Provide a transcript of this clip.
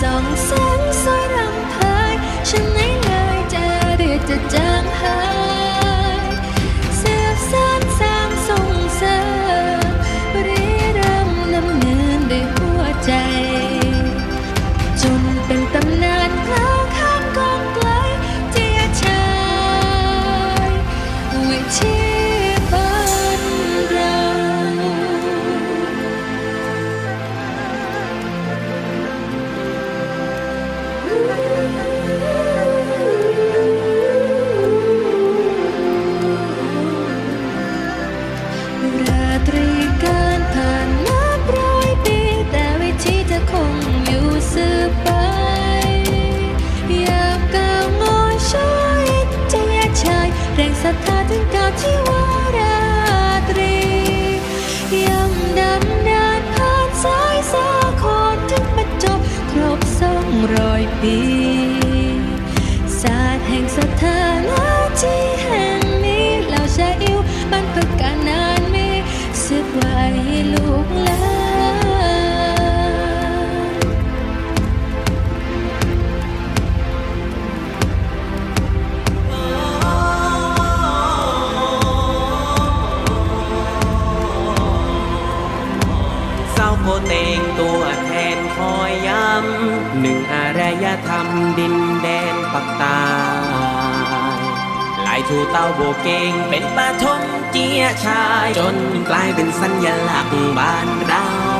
ส่องแสงสวยรำเพยฉันไม่เลยจะเรียกจะจางหายเสืบสานสร้างส่งเสริมบริรำนำเนินด้วยหัวใจ จนเป็นตำนานกล่าวข้ามกองไกลเจียชายวิธี ตรีการผ่านนับร้อยปี แต่วิธีเธอคงอยู่สืบไป อยากก้าวงอช่วยใจชาย แรงศรัทธาถึงก้าวที่วาราตรีย่ำดำนานผ่านสายสาครถึงมาจบ ครบสองร้อยปีศาสตร์แห่งศรัทธาละที่แห่งนี้เหล่าชายอิวบ้านประการนา สืบไว้ลูกลานเศร้าโกเตงตัวแทนคอยย้ำหนึ่งอารยธรรมดินแดนปักตาายถูเต้าโบเกงเป็นปฐมเจียชาย จนกลายเป็นสัญลักษณ์บ้านเรา